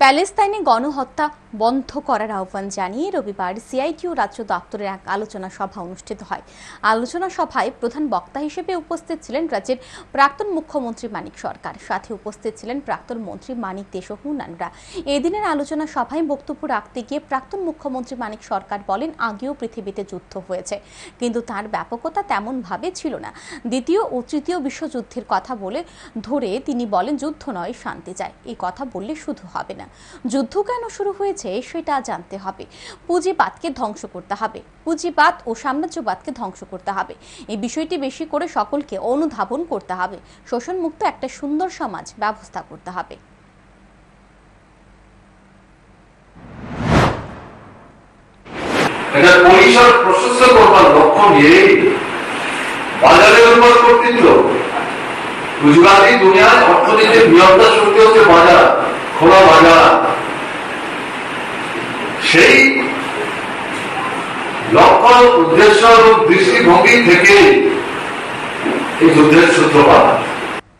প্যালেস্তাইনে গণহত্যা বন্ধ করার আহ্বান জানিয়ে রবিবার সিআইটিউ রাজ্য দপ্তরের এক আলোচনা সভা অনুষ্ঠিত হয়। আলোচনা সভায় প্রধান বক্তা হিসেবে উপস্থিত ছিলেন রাজ্যের প্রাক্তন মুখ্যমন্ত্রী মানিক সরকার। সাথে উপস্থিত ছিলেন প্রাক্তন মন্ত্রী মানিক দেশহ অন্যান্যরা এদিনের আলোচনা সভায় বক্তব্য রাখতে গিয়ে প্রাক্তন মুখ্যমন্ত্রী মানিক সরকার বলেন, আগেও পৃথিবীতে যুদ্ধ হয়েছে। কিন্তু তার ব্যাপকতা তেমনভাবে ছিল না। দ্বিতীয় ও তৃতীয় বিশ্বযুদ্ধের কথা বলে ধরে তিনি বলেন, যুদ্ধ নয়, শান্তি চাই। এই কথা বললে শুধু হবে না। যুদ্ধ কেন শুরু হয়েছে? সেটা জানতে হবে। পুঁজিবাদকে ধ্বংস করতে হবে। পুঁজিবাদ ও সাম্রাজ্যবাদকে ধ্বংস করতে হবে। এই বিষয়টি বেশি করে সকলকে অনুধাবন করতে হবে। শোষণমুক্ত একটা সুন্দর সমাজ ব্যবস্থা করতে হবে। এটা দুনিয়ার অর্থনীতির নিয়ন্ত্রণ শক্তি হচ্ছে বাজার, খোলা বাজার। সেই লক্ষ্য উদ্দেশ্য এবং দৃষ্টিভঙ্গি থেকে এই যুদ্ধের সূত্রপাত।